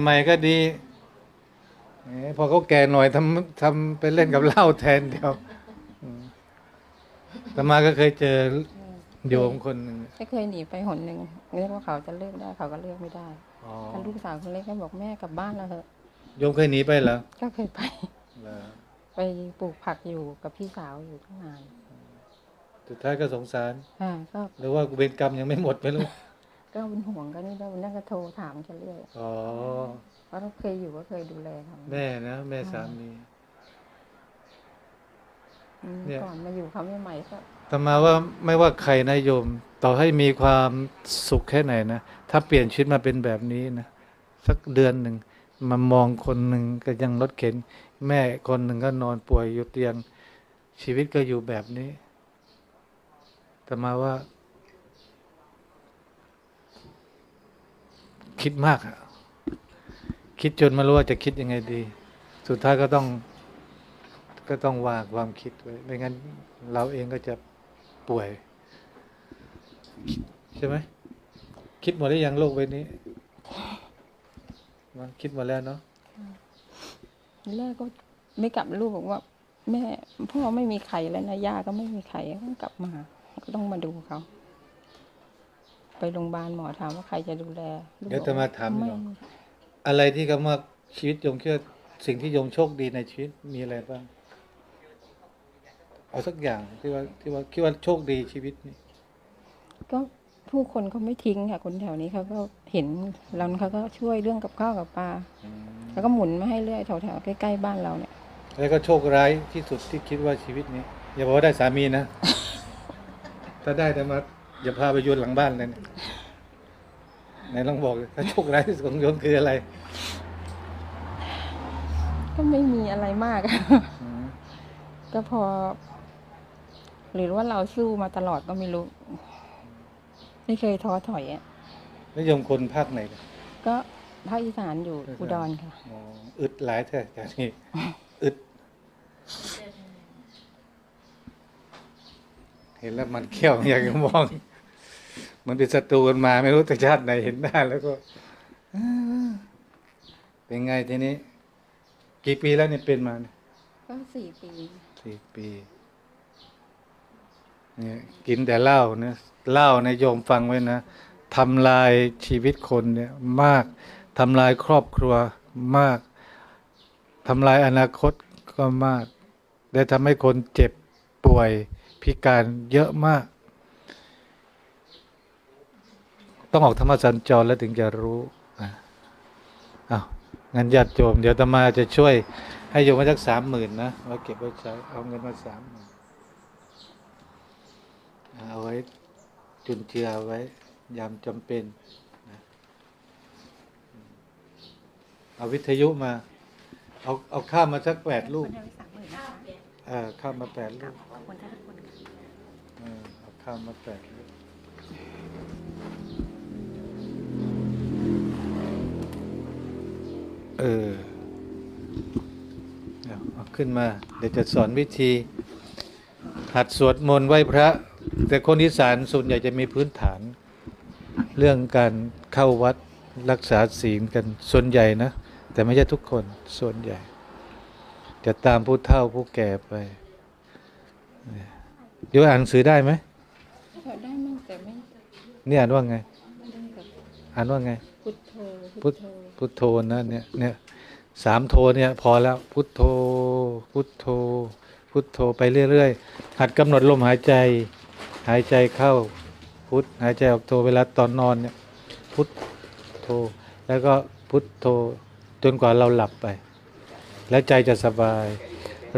ใหม่ๆก็ดีแหมพอเขาแก่หน่อยทำทำไปเล่นกับเหล้าแทนเดียวอืมแต่มาก็เคยเจอโยมคนหนึ่งก็เคยหนีไปหนหนึ่งเรียกว่าเขาจะเลิกได้เขาก็เลิกไม่ได้อ๋อถ้าลูกสาวคนเล็กก็บอกแม่กลับบ้านแล้วเถอะโยมเคยหนีไปเหรอก็เคยไปเหรอไปปลูกผักอยู่กับพี่สาวอยู่ตั้งนานสุดท้ายก็สงสารอ่าก็หรือว่าเวรกรรมยังไม่หมดไม่รู้ ก็เป็นห่วงก็นี่ได้วันนั้นก็โทรถามแค่เรื่อยอ๋อเพราะเราเคยอยู่ก็เคยดูแลเขาแม่นะแม่สามีอืมเนี่ยก่อนมาอยู่เขาใหม่ๆก็แต่มาว่าไม่ว่าใครนะโยม ต่อให้มีความสุขแค่ไหนนะถ้าเปลี่ยนชีวิตมาเป็นแบบนี้นะสักเดือนหนึ่งมามองคนหนึ่งก็ยังรถเข็น แม่คนหนึ่งก็นอนป่วยอยู่เตียง ชีวิตก็อยู่แบบนี้แต่มาว่า คิดมากอะคิดจนไม่รู้ว่าจะคิดยังไงดี สุดท้ายก็ต้อง ก็ต้องวางความคิดไว้ไม่งั้น เราเองก็จะป่วย ใช่ไหม คิดหมดหรือยังโลกใบนี้มันคิดหมดแล้วเนาะทีแรกก็ไม่กลับลูกบอกว่า แม่พ่อไม่มีใครแล้วนะย่าก็ไม่มีใครก็กลับมา ก็ต้องมาดูเขา โรงพยาบาลหมอถามว่าใครจะดูแลลูกเดี๋ยวจะมาถามไม่หน่อยอะไรที่คำว่าชีวิตโยมคิดว่าสิ่งที่โยมโชคดีในชีวิตมีอะไรบ้างเอาสักอย่างที่ว่าที่ว่าคิดว่าโชคดีชีวิตนี่ก็ผู้คนเขาไม่ทิ้งค่ะคนแถวนี้เขาก็เห็นเราเขาก็ช่วยเรื่องกับข้าวกับปลาแล้วก็หมุนมาให้เรื่อยแถวๆใกล้ๆบ้านเราเนี่ยแล้วก็โชคร้ายที่สุดที่คิดว่าชีวิตนี้อย่าบอกว่าได้สามีนะ ถ้าได้แต่มา อย่าพาไปโยนหลังบ้านเลยนะไหนลองบอกถ้าโชคร้ายที่สุดของโยมคืออะไร ก็ไม่มีอะไรมากอืมก็พอ หรือว่าเราสู้มาตลอดก็ไม่รู้ ไม่เคยท้อถอยอะแล้วโยมคนภาคไหนเนี่ยก็ภาคอีสานอยู่ภาคอีสานอุดรค่ะอ๋ออึดหลายแท้จากนี้อึด เห็นแล้วมันเขี้ยวอยากจะมอง มันเป็นศัตรูกันมา ไม่รู้แต่ชาติไหนเห็นได้แล้วก็เอ้อเป็นไงทีนี้ กี่ปีแล้วเนี่ยเป็นมาเนี่ยก็สี่ปีสี่ปี เนี่ย กินแต่เหล้าเนี่ยเหล้าในะโยมฟังไว้นะทำลายชีวิตคนเนี่ย มากทำลายครอบครัวมากทำลายอนาคตก็มากได้ทำให้คนเจ็บป่วยพิการเยอะมาก ต้องออกธรรมสัญจรแล้วถึงจะรู้อะอ้าวงั้นญาติโยมเดี๋ยวตมาจะช่วย ให้โยมมาสักสามหมื่นนะไว้เก็บไว้ใช้เอาเงินมาสามหมื่นเอาไว้จุนเจือไว้ ยามจำเป็นนะเอาวิทยุมา เอาเอาข้าวมาสักแปดลูกเออข้าวมาแปดลูกเออเอาข้าวมาแปดลูก เออเอาเอาขึ้นมา เดี๋ยวจะสอนวิธี หัดสวดมนต์ไหว้พระ แต่คนอีสานส่วนใหญ่จะมีพื้นฐาน เรื่องการเข้าวัดรักษาศีลกันส่วนใหญ่นะ แต่ไม่ใช่ทุกคนส่วนใหญ่ จะตามผู้เฒ่าผู้แก่ไปเดี๋ยวอ่านหนังสือได้ไหมพอได้มั่งแต่ไม่นี่อ่านว่าไงไม่ได้แบบอ่านว่าไง พุทโธพุพุททโธ พุทโธนะเนี่ยเนี่ยสามโทเนี่ยพอแล้วพุทโธพุทโธพุทโธไปเรื่อยๆ หัดกำหนดลมหายใจ หายใจเข้าพุทหายใจออกโทเวลาตอนนอนเนี่ยพุทโธแล้วก็พุทโธจนกว่าเราหลับไป แล้วใจจะสบาย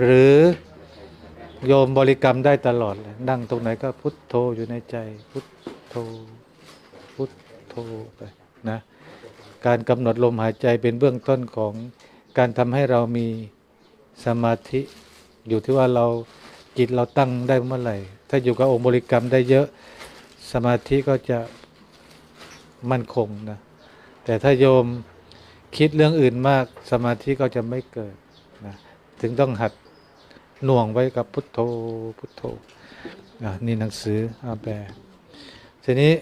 หรือโยมบริกรรมได้ตลอดเลยนั่งตรงไหนก็พุทโธอยู่ในใจ พุทโธพุทโธไปนะ การกำหนดลมหายใจเป็นเบื้องต้นของการทำให้เรามีสมาธิ อยู่ที่ว่าเราจิตเราตั้งได้เมื่อไหร่ ถ้าอยู่กับองค์บริกรรมได้เยอะสมาธิก็จะมั่นคงนะแต่ถ้าโยมคิดเรื่องอื่นมากสมาธิก็จะไม่เกิดนะถึงต้องหัดหน่วงไว้กับพุทโธพุทโธนี่หนังสืออาแปลทีนี้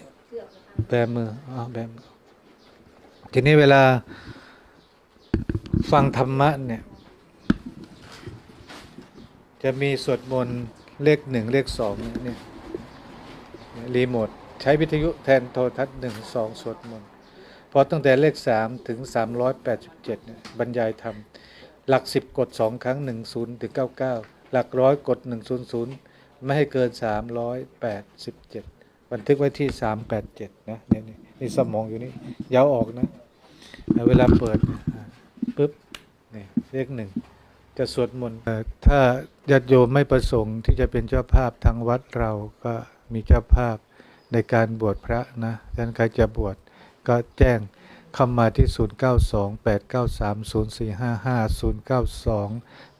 แบมืออาแบมือ ทีนี้เวลาฟังธรรมะเนี่ย จะมีสวดมนต์เลขหนึ่งเลขสองเนี่ยรีโมทใช้วิทยุแทนโทรทัศน์หนึ่งสองสวดมนต์พอตั้งแต่เลขสามถึงสามร้อยแปดสิบเจ็ดเนี่ยบรรยายธรรม หลักสิบกดสองครั้งหนึ่งศูนย์ถึงเก้าเก้าหลักร้อยกดหนึ่งศูนย์ศูนย์ไม่ให้เกินสามร้อยแปดสิบเจ็ดบันทึกไว้ที่สามแปดเจ็ดนะเนี่ยนี่นี่สมองอยู่นี่ยาวออกนะ เวลาเปิดปึ๊บนี่เลขหนึ่งจะสวดมนต์ถ้าญาติโยมไม่ประสงค์ที่จะเป็นเจ้าภาพทางวัดเราก็มีเจ้าภาพในการบวชพระนะท่านใครจะบวชก็แจ้งเข้ามาที่ 0928930455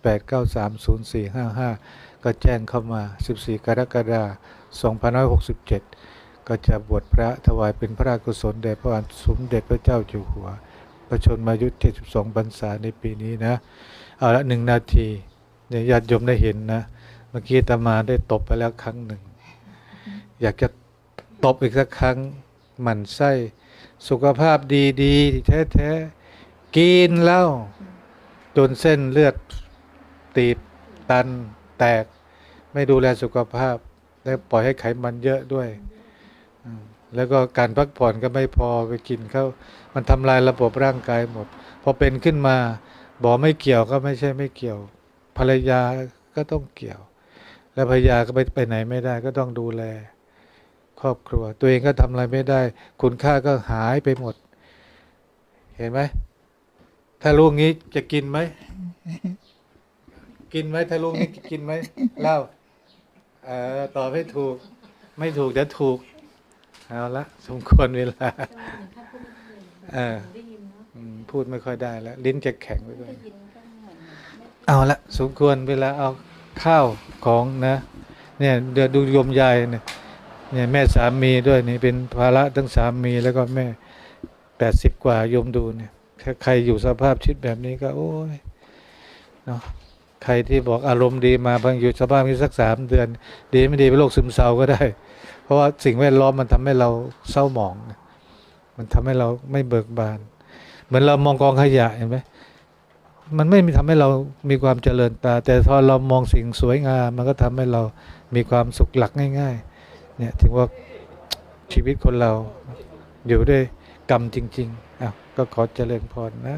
0928930455 ก็แจ้งเข้ามา 14 กรกฎาคม2567 ก็จะบวชพระถวายเป็นพระราชกุศลแด่พระบาทสมเด็จพระเจ้าอยู่หัว ประชนมายุ72พรรษาในปีนี้นะ เอาละหนึ่งนาทีเนี่ยญาติโยมได้เห็นนะ เมื่อกี้ตมาได้ตบไปแล้วครั้งหนึ่ง อยากจะตบอีกสักครั้งหมั่นไส้ สุขภาพดีดีๆแท้ๆ กินแล้วจนเส้นเลือดตีบตันแตก ไม่ดูแลสุขภาพ และปล่อยให้ไขมันเยอะด้วย แล้วก็การพักผ่อนก็ไม่พอไปกินเข้ามันทำลายระบบร่างกายหมด พอเป็นขึ้นมาบอกไม่เกี่ยวก็ไม่ใช่ไม่เกี่ยว ภรรยาก็ต้องเกี่ยว แล้วภรรยาก็ไปไปไหนไม่ได้ก็ต้องดูแล ครอบครัว ตัวเองก็ทำอะไรไม่ได้ คุณค่าก็หายไปหมด เห็นไหมถ้าลูกนี้จะกินไหมกินไหมถ้าลูกนี้กินไหมเล่าเออตอบให้ถูก ไม่ถูกเดี๋ยวถูก เอาละสมควรเวลาเอออืมพูดไม่ค่อยได้แล้ว ลิ้นจะแข็งไปด้วยเอาละสมควรเวลาเอาข้าวของนะ เนี่ยเดี๋ยวดูโยมยายเนี่ยเนี่ยแม่สามีด้วยนี่เป็นภาระทั้งสามีแล้วก็แม่แปดสิบกว่าโยมดูเนี่ยถ้าใครอยู่สภาพชิดแบบนี้ก็ โอ้ยเนาะใครที่บอกอารมณ์ดีมาบางอยู่สภาพนี้สักสามเดือน ดีไม่ดีเป็นโรคซึมเศร้าก็ได้ เพราะว่าสิ่งแวดล้อมมันทำให้เราเศร้าหมอง มันทำให้เราไม่เบิกบาน เหมือนเรามองกองขยะเห็นไหมมันไม่มีทำให้เรามีความเจริญตา แต่พอเรามองสิ่งสวยงามมันก็ทำให้เรามีความสุขหลักง่าย ๆ เนี่ยถึงว่าชีวิตคนเราอยู่ด้วยกรรมจริงๆอ้าวก็ขอเจริญพรนะ